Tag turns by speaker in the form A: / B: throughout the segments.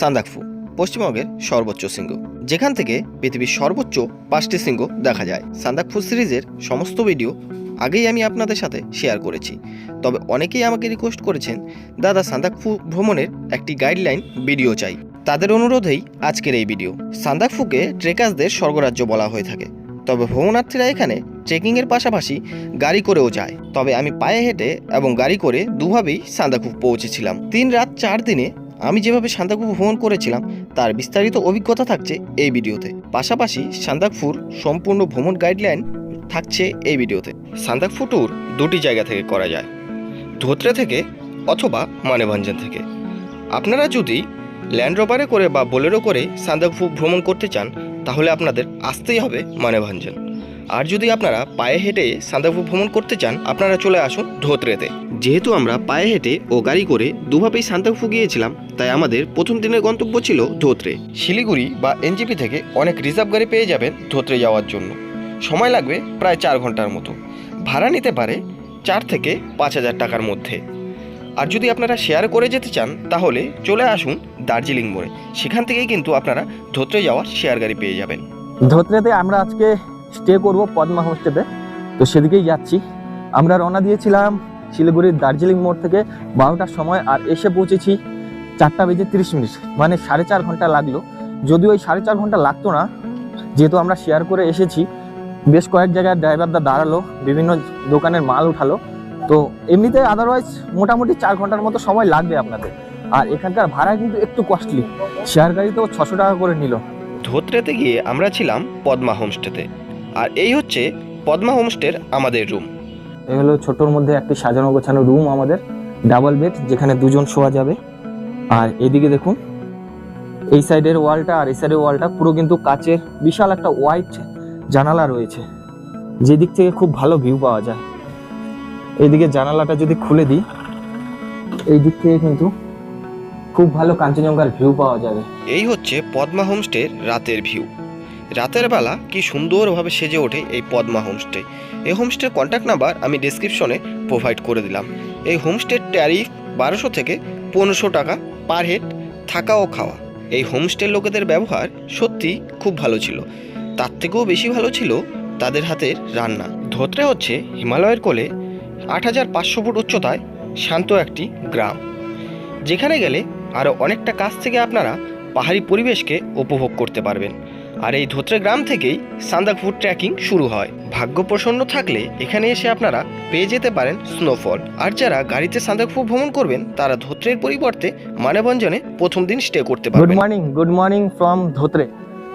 A: সান্দাকফু পশ্চিমবঙ্গের সর্বোচ্চ শৃঙ্গ। যেখান থেকে পৃথিবীর সর্বোচ্চ পাঁচটি শৃঙ্গ দেখা যায়। সান্দাকফু সিরিজের সমস্ত ভিডিও আগেই আমি আপনাদের সাথে শেয়ার করেছি। তবে অনেকেই আমাকে রিকোয়েস্ট করেছেন, দাদা সান্দাকফু ভ্রমণের একটি গাইডলাইন ভিডিও চাই। তাদের অনুরোধেই আজকের এই ভিডিও সান্দাকফুকে ট্রেকার্সদের স্বর্গরাজ্য বলা হয়ে থাকে। তবে ভ্রমণার্থীরা এখানে ট্রেকিংয়ের পাশাপাশি গাড়ি করেও যায়। তবে আমি পায়ে হেঁটে এবং গাড়ি করে দুভাবেই সান্দাকফু পৌঁছেছিলাম। তিন রাত চার দিনে আমি যেভাবে সান্দাকফু ভ্রমণ করেছিলাম, তার বিস্তারিত অভিজ্ঞতা থাকছে এই ভিডিওতে। পাশাপাশি সান্দাকফুর সম্পূর্ণ ভ্রমণ গাইডলাইন থাকছে এই ভিডিওতে। সান্দাকফু ট্যুর দুটি জায়গা থেকে করা যায়, ধোত্রে থেকে অথবা মানেভঞ্জন থেকে। আপনারা যদি ল্যান্ড রোভারে করে বা বোলেরো করে সান্দাকফু ভ্রমণ করতে চান, তাহলে আপনাদের আসতেই হবে মানেভঞ্জন। আর যদি আপনারা পায়ে হেঁটে সান্দাকফু ভ্রমণ করতে চান, আপনারা চলে আসুন ধোত্রেতে। যেহেতু আমরা পায়ে হেঁটে ও গাড়ি করে দুভাবেই সান্দাকফু গিয়েছিলাম, তাই আমাদের প্রথম দিনের গন্তব্য ছিল ধোত্রে। শিলিগুড়ি বা এনজিপি থেকে অনেক রিজার্ভ গাড়ি পেয়ে যাবেন ধোত্রে যাওয়ার জন্য। সময় লাগবে প্রায় চার ঘণ্টার মতো। ভাড়া নিতে পারে চার থেকে পাঁচ হাজার টাকার মধ্যে। আর যদি আপনারা শেয়ার করে যেতে চান, তাহলে চলে আসুন দার্জিলিং মোড়ে। সেখান থেকেই কিন্তু আপনারা ধোত্রে যাওয়ার শেয়ার গাড়ি পেয়ে যাবেন।
B: ধোত্রেতে আমরা আজকে স্টে করব পদ্মা হোমস্টেতে তো। সেদিকেই যাচ্ছি। আমরা রওনা দিয়েছিলাম শিলিগুড়ির দার্জিলিং মোড় থেকে বারোটার সময় আর এসে পৌঁছেছি চারটা বেজে তিরিশ মিনিট মানে সাড়ে চার ঘণ্টা লাগল। যদিও ওই সাড়ে চার ঘণ্টা লাগতো না, যেহেতু আমরা শেয়ার করে এসেছি, বেশ কয়েক জায়গায় ড্রাইভারদা দাঁড়াল, বিভিন্ন দোকানের মাল উঠালো। তো এমনিতে আদারওয়াইজ মোটামুটি চার ঘণ্টার মতো সময় লাগবে আপনাদের। আর এখানকার ভাড়া কিন্তু একটু কস্টলি শেয়ার গাড়িতেও ছশো টাকা করে নিল।
A: ধোত্রেতে গিয়ে আমরা ছিলাম পদ্মা হোমস্টেতে আর এই হচ্ছে পদ্মা হোমস্টের আমাদের রুম
B: এই হলো ছোটোর মধ্যে একটি সাজানো গোছানো রুম আমাদের ডাবল বেড যেখানে দুজন শোয়া যাবে। আর এদিকে দেখুন এই সাইডের ওয়ালটা আর এই সাইডের ওয়ালটা পুরো কিন্তু কাচের বিশাল একটা হোয়াইট জানালা রয়েছে। যেদিক থেকে খুব ভালো ভিউ পাওয়া যায়। এইদিকে জানালাটা যদি খুলে দিই এই দিক থেকে কিন্তু খুব ভালো কাঞ্চনজঙ্ঘার ভিউ পাওয়া যাবে।
A: এই হচ্ছে পদ্মা হোমস্টের রাতের ভিউ রাতের বেলা কি সুন্দরভাবে সেজে ওঠে এই পদ্মা হোমস্টে। এই হোমস্টের কন্ট্যাক্ট নাম্বার আমি ডিসক্রিপশনে প্রোভাইড করে দিলাম। এই হোমস্টের ট্যারিফ বারোশো থেকে পনেরোশো টাকা পার হেড থাকা ও খাওয়া। এই হোমস্টের লোকেদের ব্যবহার সত্যি খুব ভালো ছিল। তার থেকেও বেশি ভালো ছিল তাদের হাতের রান্না। ধোত্রে হচ্ছে হিমালয়ের কোলে আট হাজার পাঁচশো ফুট উচ্চতায় শান্ত একটি গ্রাম। যেখানে গেলে আরও অনেকটা কাছ থেকে আপনারা পাহাড়ি পরিবেশকে উপভোগ করতে পারবেন। আর এই ধোত্রে গ্রাম থেকেই সান্দাকফু ট্রেকিং শুরু হয়। ভাগ্য প্রসন্ন থাকলে এখানে এসে আপনারা পেয়ে যেতে পারেন স্নোফল। আর যারা গাড়িতে সান্দাকফু ভ্রমণ করবেন তারা ধোত্রের পরিবর্তে মানেভঞ্জনে প্রথম দিন স্টে করতে
B: good morning good morning from Dhotrey.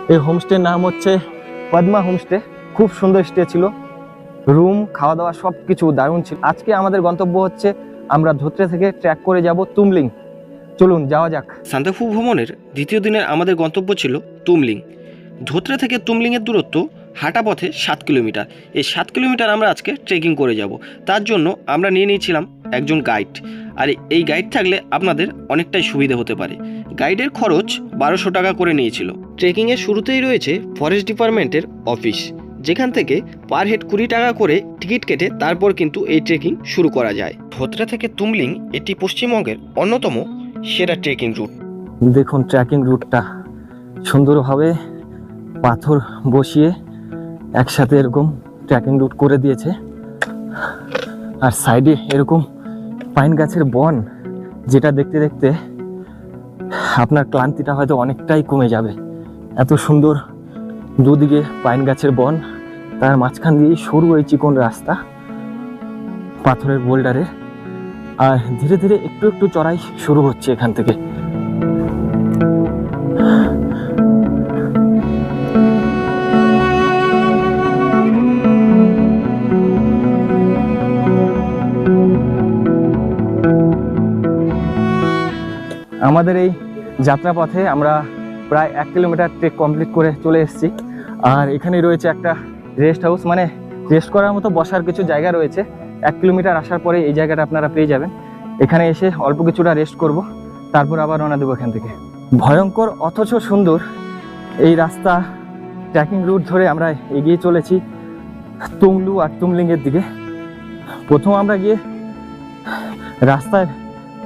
B: এই হোমস্টের নাম হচ্ছে পদ্মা হোমস্টে খুব সুন্দর স্টে ছিল। রুম খাওয়া দাওয়া সব কিছু দারুণ ছিল। আজকে আমাদের গন্তব্য হচ্ছে আমরা ধোত্রে থেকে ট্র্যাক করে যাব তুমলিং। চলুন যাওয়া যাক।
A: সান্দাকফু ভ্রমণের দ্বিতীয় দিনের আমাদের গন্তব্য ছিল তুমলিং। ধোত্রে থেকে তুমলিংয়ের দূরত্ব হাঁটা পথে সাত কিলোমিটার। এই সাত কিলোমিটার আমরা আজকে ট্রেকিং করে যাব। তার জন্য আমরা নিয়ে নিয়েছিলাম একজন গাইড আর এই গাইড থাকলে আপনাদের অনেকটাই সুবিধে হতে পারে। গাইডের খরচ বারোশো টাকা করে নিয়েছিল। ট্রেকিংয়ের শুরুতেই রয়েছে ফরেস্ট ডিপার্টমেন্টের অফিস যেখান থেকে পার হেড কুড়ি টাকা করে টিকিট কেটে তারপর কিন্তু এই ট্রেকিং শুরু করা যায়। ধোত্রা থেকে তুমলিং এটি পশ্চিমবঙ্গের অন্যতম সেরা ট্রেকিং রুট
B: দেখুন ট্রেকিং রুটটা সুন্দরভাবে পাথর বসিয়ে একসাথে এরকম ট্র্যাকিং রুট করে দিয়েছে। আর সাইডে এরকম পাইন গাছের বন, যেটা দেখতে দেখতে আপনার ক্লান্তিটা হয়তো অনেকটাই কমে যাবে। এত সুন্দর দুদিকে পাইন গাছের বন, তার মাঝখান দিয়ে সরু এই চিকন রাস্তা পাথরের বোল্ডারে আর ধীরে ধীরে একটু একটু চড়াই শুরু হচ্ছে এখান থেকে। আমাদের এই যাত্রাপথে আমরা প্রায় এক কিলোমিটার ট্রেক কমপ্লিট করে চলে এসেছি। আর এখানে রয়েছে একটা রেস্ট হাউস মানে রেস্ট করার মতো বসার কিছু জায়গা রয়েছে। এক কিলোমিটার আসার পরে এই জায়গাটা আপনারা পেয়ে যাবেন। এখানে এসে অল্প কিছুটা রেস্ট করব, তারপর আবার রওনা দেবো এখান থেকে। ভয়ঙ্কর, অথচ সুন্দর এই রাস্তা ট্রেকিং রুট ধরে আমরা এগিয়ে চলেছি তুংলু আর তুমলিংয়ের দিকে। প্রথম আমরা গিয়ে রাস্তায়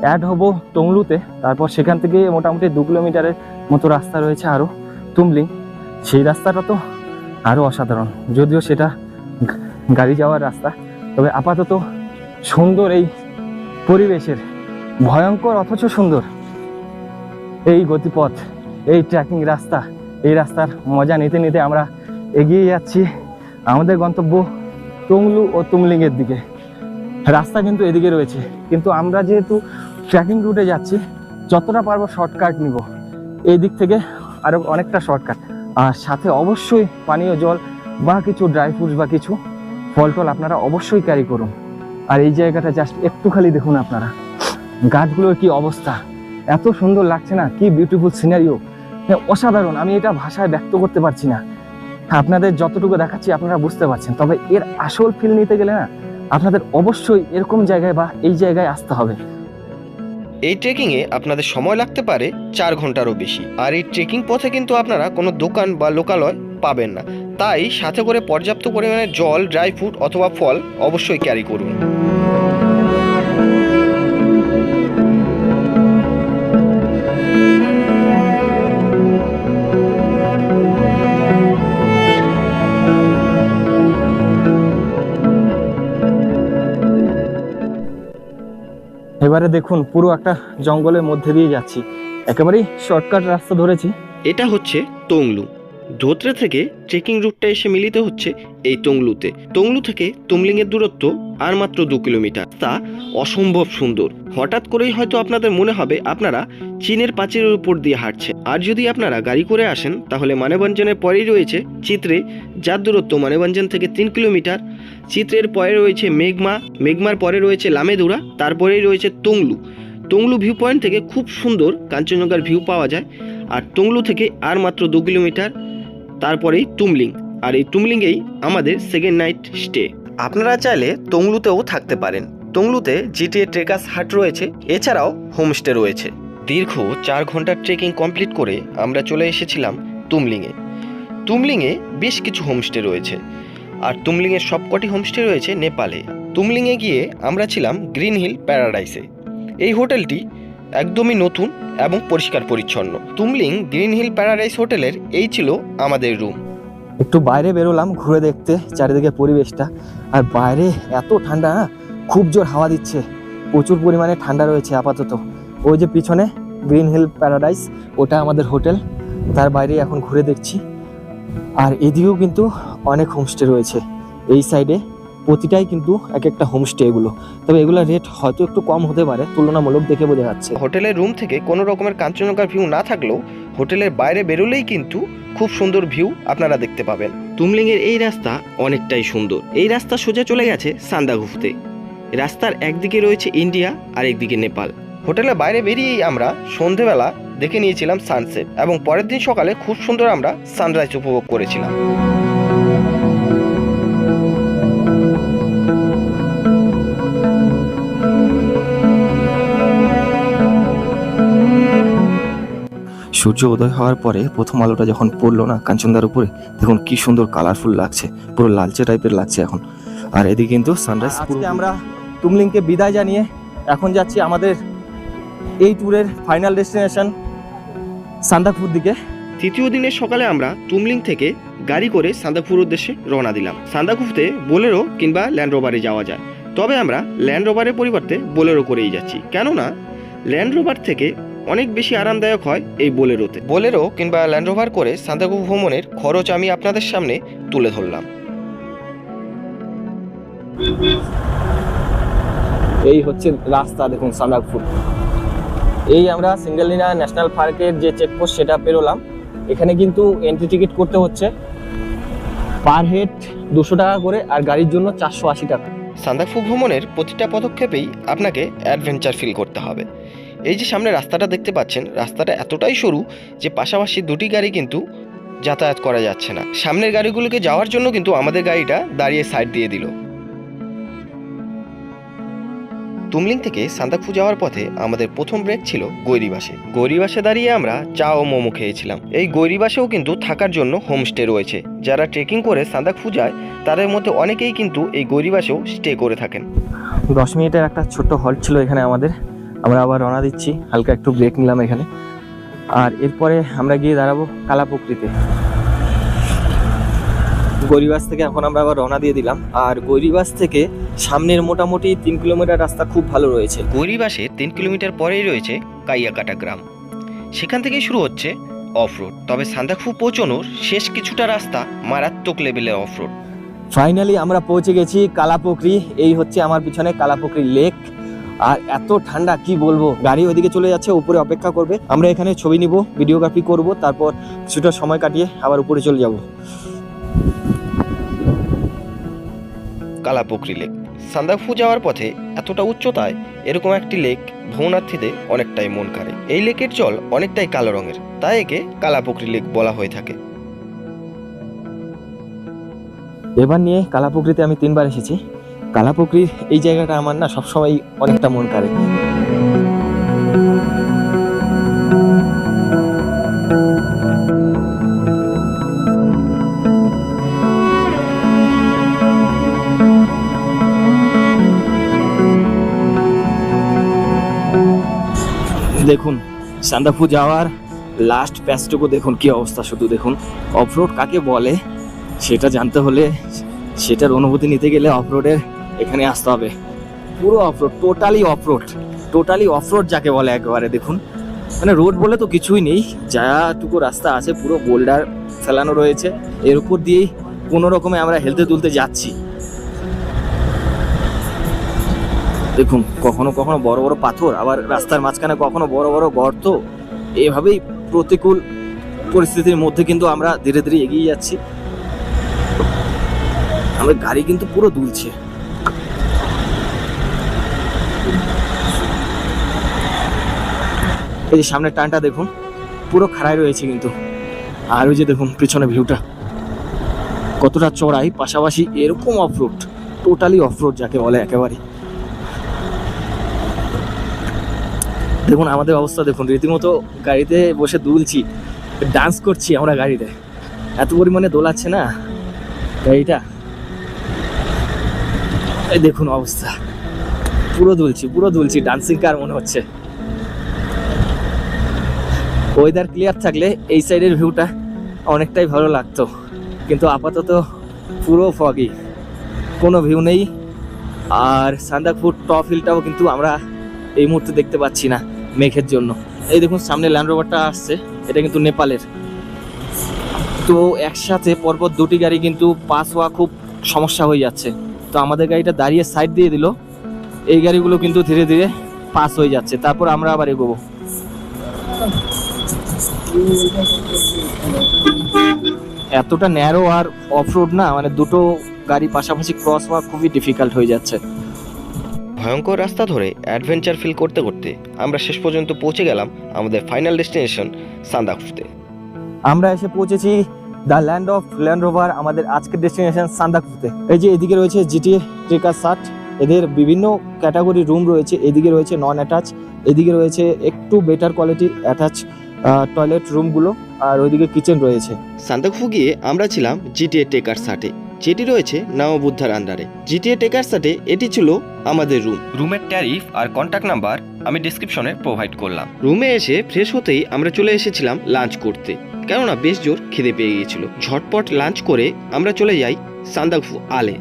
B: অ্যাড হব টংলুতে তারপর সেখান থেকে মোটামুটি দু কিলোমিটারের মতো রাস্তা রয়েছে আরও তুমলিং। সেই রাস্তাটা তো আরও অসাধারণ। যদিও সেটা গাড়ি যাওয়ার রাস্তা। তবে আপাতত সুন্দর এই পরিবেশের, ভয়ঙ্কর অথচ সুন্দর এই গতিপথ, এই ট্রেকিং রাস্তা, এই রাস্তার মজা নিতে নিতে আমরা এগিয়ে যাচ্ছি আমাদের গন্তব্য টংলু ও তুমলিংয়ের দিকে। রাস্তা কিন্তু এদিকে রয়েছে। কিন্তু আমরা যেহেতু ট্রেকিং রুটে যাচ্ছি, যতটা পারব শর্টকাট নিব। এই দিক থেকে আরও অনেকটা শর্টকাট। আর সাথে অবশ্যই পানীয় জল বা কিছু ড্রাই ফ্রুটস বা কিছু, ফল টল আপনারা অবশ্যই ক্যারি করুন। আর এই জায়গাটা জাস্ট একটু খালি দেখুন আপনারা। গাছগুলোর কি অবস্থা? এত সুন্দর লাগছে না? কি বিউটিফুল সিনারিও হ্যাঁ অসাধারণ। আমি এটা ভাষায় ব্যক্ত করতে পারছি না। আপনাদের যতটুকু দেখাচ্ছি আপনারা বুঝতে পারছেন। তবে এর আসল ফিল নিতে গেলে না, আপনাদের অবশ্যই এরকম জায়গায় বা এই জায়গায় আসতে হবে।
A: এই ট্রেকিংয়ে আপনাদের সময় লাগতে পারে চার ঘন্টারও বেশি। আর এই ট্রেকিং পথে কিন্তু আপনারা কোনো দোকান বা লোকালয় পাবেন না। তাই সাথে করে পর্যাপ্ত পরিমাণে জল ড্রাই ফ্রুট অথবা ফল অবশ্যই ক্যারি করুন।
B: এবারে দেখুন, পুরো একটা জঙ্গলের মধ্যে দিয়ে যাচ্ছি। একেবারেই শর্টকাট রাস্তা ধরেছি।
A: এটা হচ্ছে টংলু ধোত্রে থেকে ট্রেকিং রুটটা এসে মিলিত হচ্ছে এই টংলুতে টংলু থেকে তুমলিংয়ের দূরত্ব আর মাত্র দু কিলোমিটার। তা অসম্ভব সুন্দর। হঠাৎ করেই হয়তো আপনাদের মনে হবে আপনারা চীনের পাঁচিলের উপর দিয়ে হাঁটছে আর যদি আপনারা গাড়ি করে আসেন, তাহলে মানেভঞ্জনের পরেই রয়েছে চিত্রে যার দূরত্ব মানেভঞ্জন থেকে তিন কিলোমিটার। চিত্রের পরে রয়েছে মেঘমা, মেঘমার পরে রয়েছে লামেদুরা, তারপরেই রয়েছে টংলু টংলু ভিউ পয়েন্ট থেকে খুব সুন্দর কাঞ্চনজঙ্ঘার ভিউ পাওয়া যায়। আর টংলু থেকে আর মাত্র দু কিলোমিটার, তারপরেই তুমলিং। আর এই তুমলিংয়েই আমাদের সেকেন্ড নাইট স্টে আপনারা চাইলে টংলুতেও থাকতে পারেন। টংলুতে জিটিএ ট্রেকার্স হাট রয়েছে, এছাড়াও হোমস্টে রয়েছে। দীর্ঘ চার ঘণ্টার ট্রেকিং কমপ্লিট করে আমরা চলে এসেছিলাম তুমলিংয়ে। তুমলিংয়ে বেশ কিছু হোমস্টে রয়েছে, আর তুমলিংয়ের সবকটি হোমস্টে রয়েছে নেপালে। তুমলিংয়ে গিয়ে আমরা ছিলাম গ্রিন হিল প্যারাডাইসে। এই হোটেলটি একদমই নতুন এবং পরিষ্কার পরিচ্ছন্ন। তুমলিং গ্রিন হিল প্যারাডাইস হোটেলের এই ছিল আমাদের রুম।
B: একটু বাইরে বেরোলাম ঘুরে দেখতে, চারিদিকে পরিবেশটা। আর বাইরে এত ঠান্ডা না খুব জোর হাওয়া দিচ্ছে। প্রচুর পরিমাণে ঠান্ডা রয়েছে আপাতত। ওই যে পিছনে গ্রিন হিল প্যারাডাইস, ওটা আমাদের হোটেল। তার বাইরে এখন ঘুরে দেখছি। আর এদিকেও কিন্তু অনেক হোমস্টে রয়েছে। এই সাইডে প্রতিটাই কিন্তু এক একটা হোমস্টে এগুলো। তবে এগুলোর রেট হয়তো একটু কম হতে পারে তুলনামূলক দেখে বোঝা যাচ্ছে।
A: হোটেলের রুম থেকে কোনো রকমের কাঞ্চনজঙ্ঘার ভিউ না থাকলেও হোটেলের বাইরে বেরোলেই কিন্তু খুব সুন্দর ভিউ আপনারা দেখতে পাবেন। তুমলিংয়ের এই রাস্তা অনেকটাই সুন্দর। এই রাস্তা সোজা চলে গেছে সান্দাগুফতে রাস্তার একদিকে রয়েছে ইন্ডিয়া আর একদিকে নেপাল। হোটেলের বাইরে বেরিয়েই আমরা সন্ধেবেলা দেখে নিয়েছিলাম সানসেট এবং পরের দিন সকালে খুব সুন্দর আমরা সানরাইজ উপভোগ করেছিলাম।
B: সূর্য উদয় হওয়ার পরে প্রথম আলোটা যখন পড়ল না কাঞ্চনদার উপরে দেখুন কি সুন্দর কালারফুল লাগছে পুরো লালচে টাইপের লাগছে এখন। আর এদিকে কিন্তু সানরাইজ আজকে আমরা তুমলিংকে বিদায় জানিয়ে এখন যাচ্ছি আমাদের এই ট্যুরের ফাইনাল ডেস্টিনেশন সান্দাকপুর দিকে।
A: তৃতীয় দিনের সকালে আমরা তুমলিং থেকে গাড়ি করে সান্দাকফুর উদ্দেশ্যে রওনা দিলাম। সান্দাকুফতে বোলেরো কিংবা ল্যান্ড রোভারে যাওয়া যায়। তবে আমরা ল্যান্ড রোভারের পরিবর্তে বোলেরো করেই যাচ্ছি। কেননা ল্যান্ড রোভার থেকে অনেক বেশি আরামদায়ক হয় এই বোলেরোতে। বোলেরো কিংবা ল্যান্ড রোভার করে সান্দাকুফ ভ্রমণের খরচ আমি আপনাদের সামনে তুলে ধরলাম।
B: এই হচ্ছে রাস্তা, দেখুন সান্দাকপুর এই আমরা সিঙ্গেলিনা ন্যাশনাল পার্কের যে চেকপোস্ট সেটা পেরোলাম। এখানে কিন্তু এন্ট্রি টিকিট করতে হচ্ছে পার হেড দুশো টাকা করে আর গাড়ির জন্য চারশো আশি টাকা।
A: সান্দাকফু ভ্রমণের প্রতিটা পদক্ষেপেই আপনাকে অ্যাডভেঞ্চার ফিল করতে হবে। এই যে সামনে রাস্তাটা দেখতে পাচ্ছেন, রাস্তাটা এতটাই সরু যে পাশাপাশি দুটি গাড়ি কিন্তু যাতায়াত করা যাচ্ছে না। সামনের গাড়িগুলোকে যাওয়ার জন্য কিন্তু আমাদের গাড়িটা দাঁড়িয়ে সাইড দিয়ে দিল। তুমলিং থেকে সান্দাকফু যাওয়ার পথে আমাদের প্রথম ব্রেক ছিল গৈরিবাসে। গৈরিবাসে দাঁড়িয়ে আমরা চা ও মোমো খেয়েছিলাম। এই গৈরিবাসেও কিন্তু থাকার জন্য হোমস্টে রয়েছে। যারা ট্রেকিং করে সান্দাকফু যায়, তাদের মধ্যে অনেকেই কিন্তু এই গৈরিবাসেও স্টে করে থাকেন।
B: দশ মিনিটের একটা ছোট্ট হল্ট ছিল এখানে আমাদের। আমরা আবার রওনা দিচ্ছি। হালকা একটু ব্রেক নিলাম এখানে। আর এরপরে আমরা গিয়ে দাঁড়াবো কালাপুকুরিতে গরিবাস থেকে এখন আমরা আবার রওনা দিয়ে দিলাম। আর গরিবাস থেকে সামনের মোটামুটি তিন কিলোমিটার রাস্তা খুব ভালো রয়েছে।
A: গরিবাসে তিন কিলোমিটার পরেই রয়েছে কাইয়াকাটা গ্রাম। সেখান থেকেই শুরু হচ্ছে অফ রোড তবে সান্দাকফু পৌঁছানোর শেষ কিছুটা রাস্তা মারাত্মক লেভেলের অফ রোড
B: ফাইনালি আমরা পৌঁছে গেছি কালাপুকুরি এই হচ্ছে আমার পিছনে কালাপুকুরি লেক আর এত ঠান্ডা কি বলব? গাড়ি ওইদিকে চলে যাচ্ছে উপরে অপেক্ষা করবে। আমরা এখানে ছবি নিব ভিডিওগ্রাফি করব তারপর কিছুটা সময় কাটিয়ে আবার উপরে চলে যাব।
A: কালাপুকরি লেক। সান্দাকফু যাওয়ার পথে এতটা উচ্চতায় এরকম একটি লেক ভ্রমণার্থীদের অনেকটাই মন কাড়ে এই লেকের জল অনেকটাই কালো রঙের তাই একে কালাপুকরি লেক বলা হয়ে থাকে।
B: এবার নিয়ে কালাপুকুরিতে আমি তিনবার এসেছি। কালাপুকুরির এই জায়গাটা আমার না সবসময় অনেকটা মন কাড়ে। দেখুন, সান্দাফু যাওয়ার লাস্ট প্যাচটুকু দেখুন, কি অবস্থা শুধু দেখুন। অফরোড কাকে বলে, সেটা জানতে হলে সেটার অনুভূতি নিতে গেলে অফরোডের এখানে আসতে হবে। পুরো offroad totally offroad totally offroad যাকে বলে একেবারে, দেখুন। মানে রোড বলে তো কিছুই নেই। যাটুকু রাস্তা আছে, পুরো বোল্ডার ফেলানো রয়েছে। এর উপর দিয়েই কোনো রকমে আমরা হেলতে তুলতে যাচ্ছি। দেখুন, কখনো কখনো বড় বড় পাথর, আবার রাস্তার মাঝখানে কখনো বড় বড় গর্ত। এভাবেই প্রতিকূল পরিস্থিতির মধ্যে কিন্তু আমরা ধীরে ধীরে এগিয়ে যাচ্ছি। আমার গাড়ি কিন্তু পুরো দুলছে। এই যে সামনের টানটা দেখুন, পুরো খাড়াই রয়েছে কিন্তু। আর ওই যে দেখুন পিছনে ভিউটা। কতটা চড়াই পাশাপাশি এরকম অফরোড টোটালি অফরোড যাকে বলে একেবারে। দেখুন, আমাদের অবস্থা দেখুন, রীতিমতো গাড়িতে বসে দুলছি ডান্স করছি আমরা গাড়িতে। এত পরিমাণে দোলাচ্ছে না গাড়িটা। এই দেখুন অবস্থা। পুরো দুলছি পুরো দুলছি ডান্সিং কার মনে হচ্ছে। ওয়েদার ক্লিয়ার থাকলে এই সাইডের ভিউটা অনেকটাই ভালো লাগতো। কিন্তু আপাতত পুরো ফগি কোনো ভিউ নেই। আর সান্দাকপুর টপ হিলটাও কিন্তু আমরা এই মুহূর্তে দেখতে পাচ্ছি না মেঘের জন্য। এই দেখুন, সামনে ল্যান্ড রোভারটা আসছে। এটা কিন্তু নেপালের। তো একসাথে পরপর দুটি গাড়ি কিন্তু পাস হওয়া খুব সমস্যা হয়ে যাচ্ছে। তো আমাদের গাড়িটা দাঁড়িয়ে সাইড দিয়ে দিল। এই গাড়িগুলো কিন্তু ধীরে ধীরে পাস হয়ে যাচ্ছে। তারপর আমরা আবার এগোবো। এতটা ন্যারো আর অফ রোড না মানে দুটো গাড়ি পাশাপাশি ক্রস হওয়া খুবই ডিফিকাল্ট হয়ে যাচ্ছে।
A: ভয়ঙ্কর রাস্তা ধরে অ্যাডভেঞ্চার ফিল করতে করতে আমরা শেষ পর্যন্ত পৌঁছে গেলাম আমাদের ফাইনাল ডেস্টিনেশন সান্দাকফুতে।
B: আমরা এসে পৌঁছেছি the land of Land Rover আমাদের আজকের ডেস্টিনেশন সান্দাকফুতে। এই যে এদিকে রয়েছে জিটিএ ট্রেকার সাট এদের বিভিন্ন ক্যাটাগরি রুম রয়েছে এদিকে রয়েছে নন অ্যাটাচ এদিকে রয়েছে একটু বেটার কোয়ালিটির অ্যাটাচ টয়লেট রুমগুলো আর ওইদিকে কিচেন রয়েছে।
A: সান্দাকফু গিয়ে আমরা ছিলাম জিটিএ টেকার সাটে যেটি রয়েছে নববুদ্ধার আন্ডারে জিটিএ টেকার সাটে এটি ছিল আমাদের রুম রুমের ট্যারিফ আর কন্ট্যাক্ট নাম্বার আমি ডিসক্রিপশনে প্রোভাইড করলাম। রুমে এসে ফ্রেশ হতেই আমরা চলে এসেছিলাম লাঞ্চ করতে। কেননা বেশ জোর খিদে পেয়ে গিয়েছিল। ঝটপট লাঞ্চ করে আমরা চলে যাই সান্দাকফু আলে।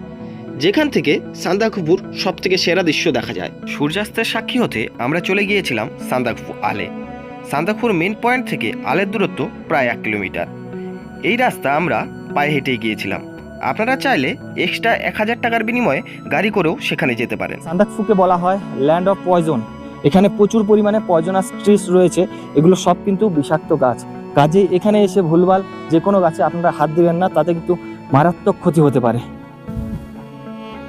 A: যেখান থেকে সান্দাকফুর সব থেকে সেরা দৃশ্য দেখা যায়। সূর্যাস্তের সাক্ষী হতে আমরা চলে গিয়েছিলাম সান্দাকফু আলে। সান্দাকফুর মেন পয়েন্ট থেকে আলের দূরত্ব প্রায় এক কিলোমিটার। এই রাস্তা আমরা পায়ে হেঁটেই গিয়েছিলাম। আপনারা চাইলে এক্সট্রা এক হাজার টাকার বিনিময়ে গাড়ি করেও সেখানে যেতে পারেন।
B: সান্দাকফুকে বলা হয় ল্যান্ড অফ পয়জন এখানে প্রচুর পরিমাণে পয়জনাস ট্রিস রয়েছে। এগুলো সব কিন্তু বিষাক্ত গাছ। কাজেই এখানে এসে ভুলভাল যে কোনো গাছে আপনারা হাত দেবেন না তাতে কিন্তু মারাত্মক ক্ষতি হতে পারে।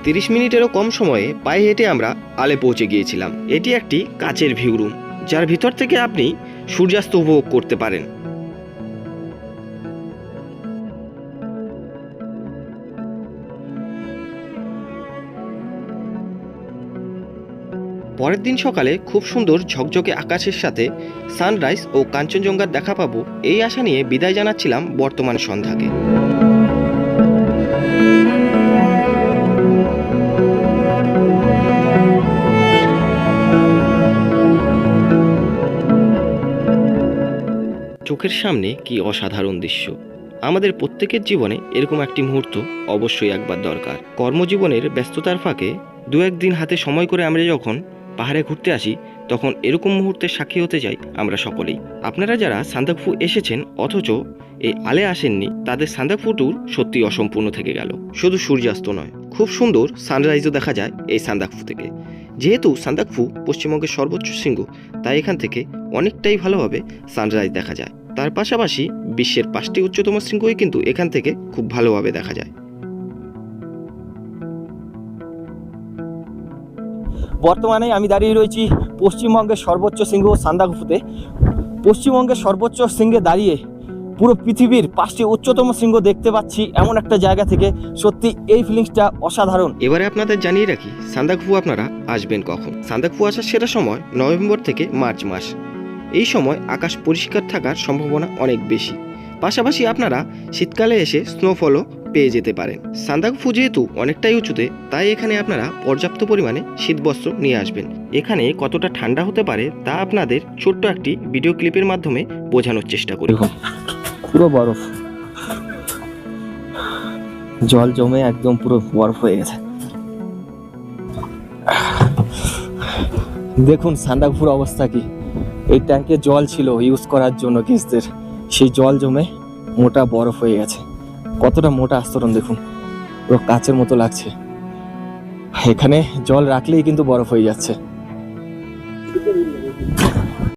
A: তিরিশ মিনিটেরও কম সময়ে পায়ে হেঁটে আমরা আলে পৌঁছে গিয়েছিলাম। এটি একটি কাচের ভিউ রুম যার ভিতর থেকে আপনি সূর্যাস্ত উপভোগ করতে পারেন। পরের দিন সকালে খুব সুন্দর ঝকঝকে আকাশের সাথে সানরাইজ ও কাঞ্চনজঙ্ঘার দেখা পাবো এই আশা নিয়ে বিদায় জানাচ্ছিলাম বর্তমান সন্ধ্যাকে। চোখের সামনে কি অসাধারণ দৃশ্য। আমাদের প্রত্যেকের জীবনে এরকম একটি মুহূর্ত অবশ্যই একবার দরকার। কর্মজীবনের ব্যস্ততার ফাঁকে দু একদিন হাতে সময় করে আমরা যখন পাহাড়ে ঘুরতে আসি, তখন এরকম মুহূর্তে সাক্ষী হতে চাই আমরা সকলেই। আপনারা যারা সান্দাকফু এসেছেন, অথচ এই আলে আসেননি, তাদের সান্দাকফু ট্যুর সত্যি অসম্পূর্ণ থেকে গেল। শুধু সূর্যাস্ত নয়, খুব সুন্দর সানরাইজও দেখা যায় এই সান্দাকফু থেকে। যেহেতু সান্দাকফু পশ্চিমবঙ্গের সর্বোচ্চ শৃঙ্গ, তাই এখান থেকে অনেকটাই ভালোভাবে সানরাইজ দেখা যায়। তার পাশাপাশি বিশ্বের পাঁচটি উচ্চতম শৃঙ্গই কিন্তু এখান থেকে খুব ভালোভাবে দেখা যায়।
B: বর্তমানে আমি দাঁড়িয়ে রয়েছি পশ্চিমবঙ্গের সর্বোচ্চ শৃঙ্গ সান্দাকফুতে। পশ্চিমবঙ্গের সর্বোচ্চ শৃঙ্গে দাঁড়িয়ে পুরো পৃথিবীর পাঁচটি উচ্চতম শৃঙ্গ দেখতে পাচ্ছি এমন একটা জায়গা থেকে। সত্যি এই ফিলিংসটা অসাধারণ।
A: এবারে আপনাদের জানিয়ে রাখি সান্দাকফু আপনারা আসবেন কখন? সান্দাকফু আসার সেরা সময় নভেম্বর থেকে মার্চ মাস। এই সময় আকাশ পরিষ্কার থাকার সম্ভাবনা অনেক বেশি। পাশাপাশি আপনারা শীতকালে এসে স্নোফলও পেয়ে যেতে পারেন। সান্দাকফু যেহেতু অনেকটাই উঁচুতে, তাই এখানে আপনারা পর্যাপ্ত পরিমাণে শীতবস্ত্র নিয়ে আসবেন। এখানে কতটা ঠান্ডা হতে পারে তা আপনাদের ছোট্ট একটি ভিডিও ক্লিপের মাধ্যমে বোঝানোর চেষ্টা করি।
B: পুরো বরফ। জল জমে একদম পুরো বরফ হয়ে গেছে। দেখুন সান্দাকপুর অবস্থা কি। এই ট্যাঙ্কে জল ছিল ইউজ করার জন্য গেস্টদের সেই জল জমে মোটা বরফ হয়ে গেছে। কতটা মোটা আস্তরণ দেখুন। পুরো কাচের মতো লাগছে। এখানে জল রাখলেই কিন্তু বরফ হয়ে যাচ্ছে।